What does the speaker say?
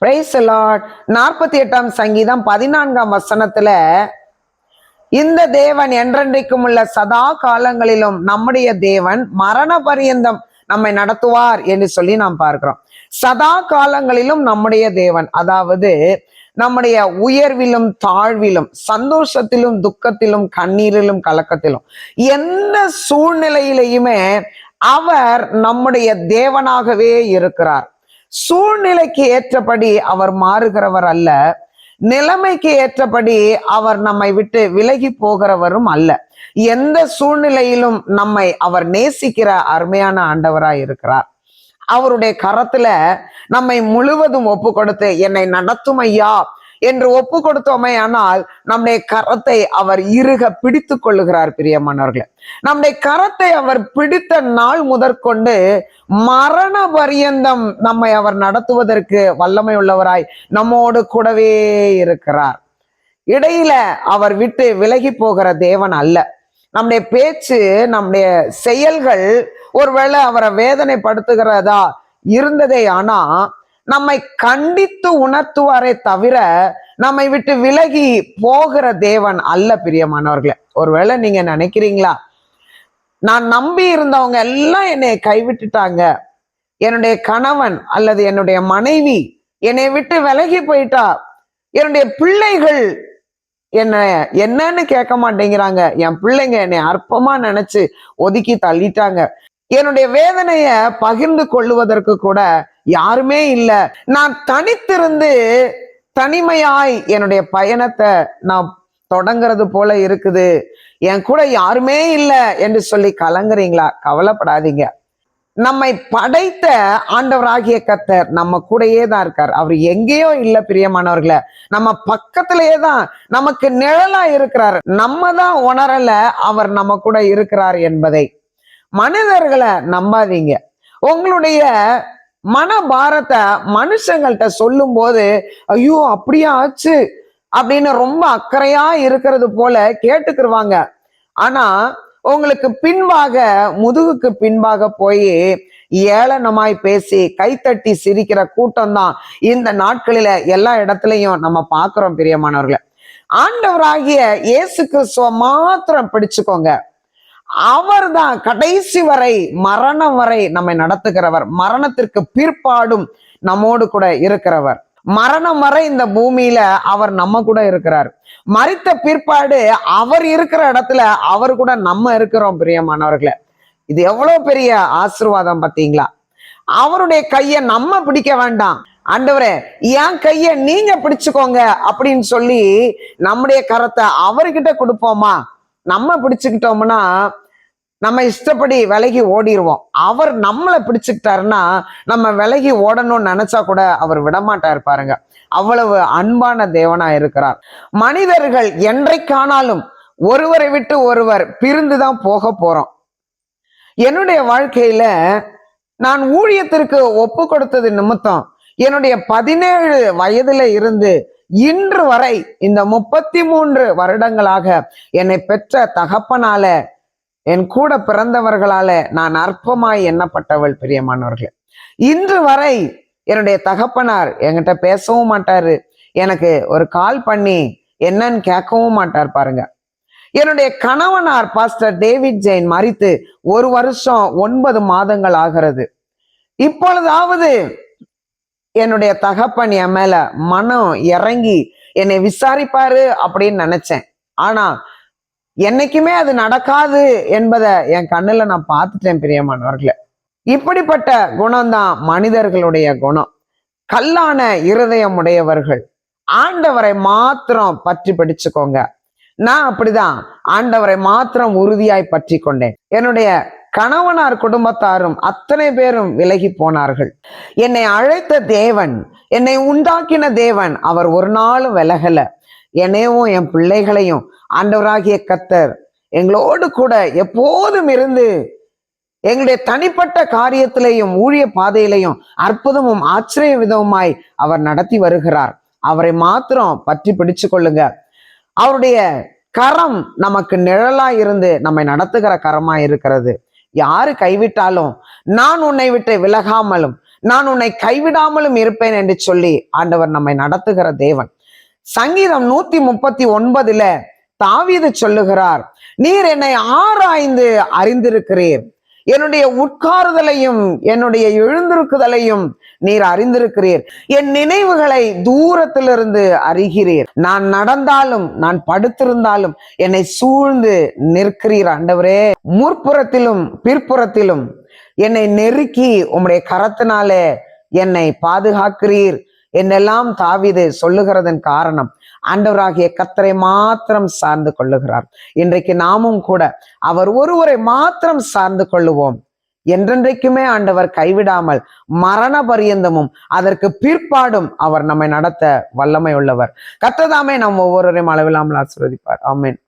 Price நாற்பத்தி எட்டாம் சங்கீதம் பதினான்காம் வசனத்துல இந்த தேவன் என்றென்றைக்கும் உள்ள சதா காலங்களிலும் நம்முடைய தேவன் மரண பரியந்தம் நம்மை நடத்துவார் என்று சொல்லி நாம் பார்க்கிறோம். சதா காலங்களிலும் நம்முடைய தேவன் அதாவது நம்முடைய உயர்விலும் தாழ்விலும் சந்தோஷத்திலும் துக்கத்திலும் கண்ணீரிலும் கலக்கத்திலும் எந்த சூழ்நிலையிலையுமே அவர் நம்முடைய தேவனாகவே இருக்கிறார். சூழ்நிலைக்கு ஏற்றபடி அவர் மாறுகிறவர் அல்ல. நிலைமைக்கு ஏற்றபடி அவர் நம்மை விட்டு விலகி போகிறவரும் அல்ல. எந்த சூழ்நிலையிலும் நம்மை அவர் நேசிக்கிற அருமையான ஆண்டவராய் இருக்கிறார். அவருடைய கரத்துல நம்மை முழுவதும் ஒப்பு கொடுத்து என்னை நடத்தும் ஐயா என்று ஒப்பு கொடுத்தோமே ஆனால் நம்முடைய கரத்தை அவர் இருக பிடித்து கொள்ளுகிறார் பிரியமானவர்களை. நம்முடைய கரத்தை அவர் பிடித்த நாள் முதற்கொண்டு மரண பரியந்தம் நம்மை அவர் நடத்துவதற்கு வல்லமை உள்ளவராய் நம்மோடு கூடவே இருக்கிறார். இடையில அவர் விட்டு விலகி போகிற தேவன் அல்ல. நம்முடைய பேச்சு நம்முடைய செயல்கள் ஒருவேளை அவரை வேதனைப்படுத்துகிறதா இருந்ததே ஆனா நம்மை கண்டித்து உணர்த்துவாரே தவிர நம்மை விட்டு விலகி போகிற தேவன் அல்ல பிரியமானவர்களே. ஒருவேளை நீங்க நினைக்கிறீங்களா? நான் நம்பி இருந்தவங்க எல்லாம் என்னை கைவிட்டுட்டாங்க. என்னுடைய கணவன் அல்லது என்னுடைய மனைவி என்னை விட்டு விலகி போயிட்டா என்னுடைய பிள்ளைகள் என்ன என்னன்னு கேட்க மாட்டேங்கிறாங்க. என் பிள்ளைங்க என்னை அற்பமா நினைச்சு ஒதுக்கி தள்ளிட்டாங்க. என்னுடைய வேதனைய பகிர்ந்து கொள்ளுவதற்கு கூட யாருமே இல்லை. நான் தனித்திருந்து தனிமையாய் என்னுடைய பயணத்தை நான் தொடங்குறது போல இருக்குது. என் கூட யாருமே இல்லை என்று சொல்லி கலங்குறீங்களா? கவலைப்படாதீங்க. நம்மை படைத்த ஆண்டவராகிய கத்தர் நம்ம கூடயே தான் இருக்கார். அவர் எங்கேயோ இல்லை பிரியமானவர்களை. நம்ம பக்கத்திலேயே தான் நமக்கு நிழலா இருக்கிறார். நம்ம தான் உணரல அவர் நம்ம கூட இருக்கிறார் என்பதை. மனிதர்களை நம்பாதீங்க. உங்களுடைய மனபாரத்தை மனுஷங்கள்ட்ட சொல்லும் போது ஐயோ அப்படியா ஆச்சு? அப்படின்னு ரொம்ப அக்கறையா இருக்கிறது போல கேட்டுக்கிருவாங்க. ஆனா உங்களுக்கு பின்பாக முதுகுக்கு பின்பாக போய் ஏளனமாய் பேசி கைத்தட்டி சிரிக்கிற கூட்டம் தான் இந்த நாட்களில எல்லா இடத்துலையும் நம்ம பார்க்கிறோம் பிரியமானவர்களை. ஆண்டவராகிய இயேசு கிறிஸ்துவ மாத்திரம் பிடிச்சுக்கோங்க. அவர் தான் கடைசி வரை மரணம் வரை நம்மை நடத்துகிறவர். மரணத்திற்கு பிற்பாடும் நம்மோடு கூட இருக்கிறவர். மரணம் வரை இந்த பூமியில அவர் நம்ம கூட இருக்கிறார். மறித்த பிற்பாடு அவர் இருக்கிற இடத்துல அவர் கூட நம்ம இருக்கிறோம் பிரியமானவர்களே. இது எவ்வளவு பெரிய ஆசிர்வாதம் பாத்தீங்களா அவருடைய கைய நம்ம பிடிக்க வேண்டாம். ஆண்டவரே என் கைய நீங்க பிடிச்சுக்கோங்க அப்படின்னு சொல்லி நம்முடைய கரத்தை அவர்கிட்ட கொடுப்போமா? நம்ம பிடிச்சுக்கிட்டோம்னா நம்ம இஷ்டப்படி விலகி ஓடிடுவோம் அவர் நம்மளை பிடிச்சுக்கிட்டாருன்னா நம்ம விலகி ஓடணும்னு நினைச்சா கூட அவர் விடமாட்டார் பாருங்க. அவ்வளவு அன்பான தேவனா இருக்கிறார். மனிதர்கள் என்றைக்கானாலும் ஒருவரை விட்டு ஒருவர் பிரிந்து தான் போக போறோம். என்னுடைய வாழ்க்கையில நான் ஊழியத்திற்கு ஒப்பு கொடுத்தது நிமித்தம் என்னுடைய பதினேழு வயதுல இருந்து இன்று வரை இந்த முப்பத்தி மூன்று வருடங்களாக என்னை பெற்ற தகப்பனால என் கூட பிறந்தவர்களால நான் அற்பமாய் எண்ணப்பட்டவள் பிரியமானவர்கள். இன்று வரை என்னுடைய தகப்பனார் என்கிட்ட பேசவும் மாட்டாரு. எனக்கு ஒரு கால் பண்ணி என்னன்னு கேட்கவும் மாட்டார் பாருங்க. என்னுடைய கணவனார் பாஸ்டர் டேவிட் ஜெயின் மறித்து ஒரு வருஷம் ஒன்பது மாதங்கள் ஆகிறது. இப்பொழுதாவது என்னுடைய தகப்பன் என் மேல மனம் இறங்கி என்னை விசாரிப்பாரு அப்படின்னு நினைச்சேன். ஆனா என்னைக்குமே அது நடக்காது என்பதை என் கண்ணுல நான் பார்த்துட்டேன் பிரியமானவர்களே. இப்படிப்பட்ட குணம்தான் மனிதர்களுடைய குணம். கல்லான இருதயம் உடையவர்கள். ஆண்டவரை மாத்திரம் பற்றி பிடிச்சுக்கோங்க. நான் அப்படிதான். ஆண்டவரை மாத்திரம் உறுதியாய் பற்றி கொண்டேன். என்னுடைய கணவனார் குடும்பத்தாரும் அத்தனை பேரும் விலகி போனார்கள். என்னை அழைத்த தேவன் என்னை உண்டாக்கின தேவன் அவர் ஒரு நாளும் விலகல. என்னையும் என் பிள்ளைகளையும் ஆண்டவராகிய கத்தர் எங்களோடு கூட எப்போதும் இருந்து எங்களுடைய தனிப்பட்ட காரியத்திலையும் ஊழிய பாதையிலையும் அற்புதமும் ஆச்சரிய விதவுமாய் அவர் நடத்தி வருகிறார். அவரை மாத்திரம் பற்றி பிடிச்சு கொள்ளுங்க. அவருடைய கரம் நமக்கு நிழலா இருந்து நம்மை நடத்துகிற கரமா இருக்கிறது. யாரு கைவிட்டாலும் நான் உன்னை விட்டு விலகாமலும் நான் உன்னை கைவிடாமலும் இருப்பேன் என்று சொல்லி ஆண்டவர் நம்மை நடத்துகிற தேவன். சங்கீதம் நூத்தி முப்பத்தி ஒன்பதுல தாவீது சொல்லுகிறார் நீர் என்னை ஆராய்ந்து அறிந்திருக்கிறீர். என்னுடைய உட்காருதலையும் என்னுடைய எழுந்திருக்குதலையும் நீர் அறிந்திருக்கிறீர். என் நினைவுகளை தூரத்திலிருந்து அறிகிறீர். நான் நடந்தாலும் நான் படுத்திருந்தாலும் என்னை சூழ்ந்து நிற்கிறீர் ஆண்டவரே. முற்புறத்திலும் பிற்புறத்திலும் என்னை நெருக்கி உம்முடைய கரத்தினாலே என்னை பாதுகாக்கிறீர். என்னெல்லாம் தாவிது சொல்லுகிறதன் காரணம் ஆண்டவராகிய கத்தரை மாத்திரம் சார்ந்து கொள்ளுகிறார். இன்றைக்கு நாமும் கூட அவர் ஒருவரை மாத்திரம் சார்ந்து கொள்ளுவோம். என்றென்றைக்குமே ஆண்டவர் கைவிடாமல் மரண பரியந்தமும் அதற்கு பிற்பாடும் அவர் நம்மை நடத்த வல்லமை உள்ளவர் கத்ததாமே நம் ஒவ்வொருவரையும் அளவில்லாமல் ஆசிர்வதிப்பார். ஆமீன்.